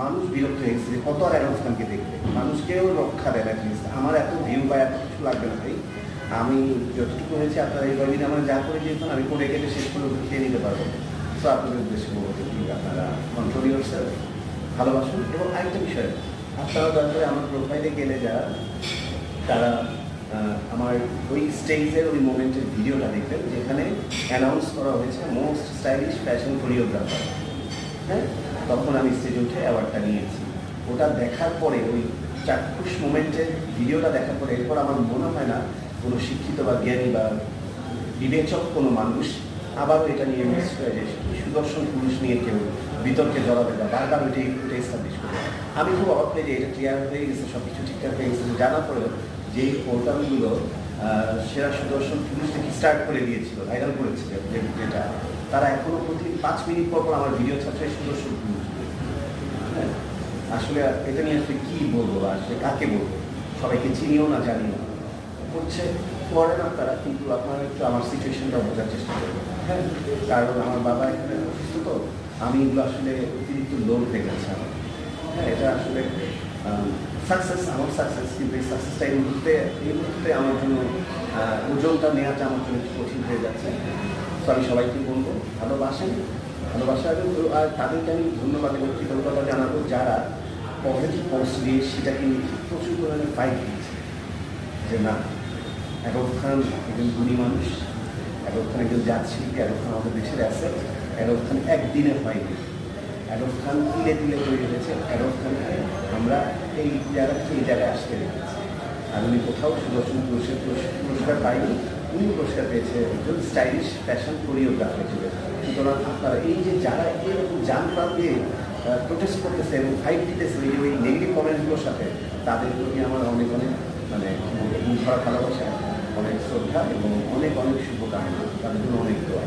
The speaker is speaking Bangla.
মানুষ বিরক্ত হয়ে গেছে কত আর খানকে দেখবে? মানুষকেও রক্ষা দেয় না প্লিজ আমার এত ভিউ বা এত কিছু লাগবে না ভাই। আমি যতটুকু হয়েছে, আপনারা এই কদিন আমার যা করে দিয়েছেন, আমি করে কেটে শেষ করে খেয়ে নিতে পারব। তো আপনাদের উদ্দেশ্যে বলব যে আপনারা কন্ট্রোল ইউর ভালোবাসুন। এবং আরেকটা বিষয় আপনারা করে আমার প্রোফাইলে গেলে যারা, তারা আমার ওই স্টেজের ওই মোমেন্টের ভিডিওটা দেখবেন, যেখানে অ্যানাউন্স করা হয়েছে মোস্ট স্টাইলিশ ফ্যাশন কোরিওগ্রাফার হ্যাঁ? তখন আমি স্টেজে উঠে অ্যাওয়ার্ডটা নিয়েছি। ওটা দেখার পরে, ওই চাক্ষুষ মোমেন্টের ভিডিওটা দেখার পরে এরপর আমার মনে হয় না কোনো শিক্ষিত বা জ্ঞানী বা বিবেচক কোনো মানুষ আবারও এটা নিয়ে মিস করে যে সুদর্শন পুরুষ নিয়ে কেউ বিতর্কে জড়াবে বা বারবার ওইটা এস্টাবলিশ করবে। আমি খুব অবাক হয়ে যে এটা ক্লিয়ার হয়ে গেছে সব কিছু ঠিকঠাক হয়ে গেছে। জানা পরেও যে পোর্টালগুলো সেরা সুদর্শন পুরুষ থেকে স্টার্ট করে দিয়েছিল ভাইরাল করেছিল যেটা। তারা এখনও প্রতি পাঁচ মিনিট পর পর আমার ভিডিও ছাত্রে সুন্দর পুরুষ হ্যাঁ, আসলে এটা নিয়ে আসলে কী বলব আসলে কাকে বলব? সবাইকে চিনিও না জানিও না। হচ্ছে করেন আপনারা কিন্তু আপনারা একটু আমার সিচুয়েশনটা বোঝার চেষ্টা করবেন। হ্যাঁ? কারণ আমার বাবা এখানে অসুস্থ তো আমি এগুলো আসলে অতিরিক্ত লোড হয়ে গেছে আমার। হ্যাঁ এটা আসলে সাকসেস আমার সাকসেস কিন্তু এই সাকসেসটা এই মুহূর্তে এই মুহূর্তে আমার জন্য ওজনটা নেওয়াটা আমার জন্য কঠিন হয়ে যাচ্ছে। তো আমি সবাইকে বলব, ভালোবাসেন, ভালোবাসা এবং আর তাদেরকে আমি ধন্যবাদ এবং কৃতজ্ঞতা জানাব যারা পজিটিভ পোস্ট দিয়ে সেটাকে প্রচুর পরিমাণে ফাইট দিচ্ছে যে না এরব খান একজন গুণী মানুষ এরব খান একজন যাচ্ছি এরব খান আমাদের দেশের অ্যাসেট এরব খান একদিনে হয়নি এরব খান তিলে তিলে তৈরি হয়েছে এরব খানকে আমরা এই জায়গা থেকে এই জায়গায় আসতে রেখেছি আর উনি কোথাও সুদর্শন পুরস্কার পুরস্কার পাইনি উনি পুরস্কার পেয়েছে একজন স্টাইলিশ ফ্যাশন কোরিওগ্রাফার হিসেবে। সুতরাং আপনারা এই যে যারা এরকম যান প্রান্তে প্রোটেস্ট করতেছে এবং ফাইট দিতেছে, এই যে ওই নেগেটিভ কমেন্টগুলোর সাথে, তাদের প্রতি আমার অনেক অনেক মানে ভরা ভালোবাসা, অনেক শ্রদ্ধা এবং অনেক অনেক শুভকামনা। তাদের জন্য অনেক দোয়া।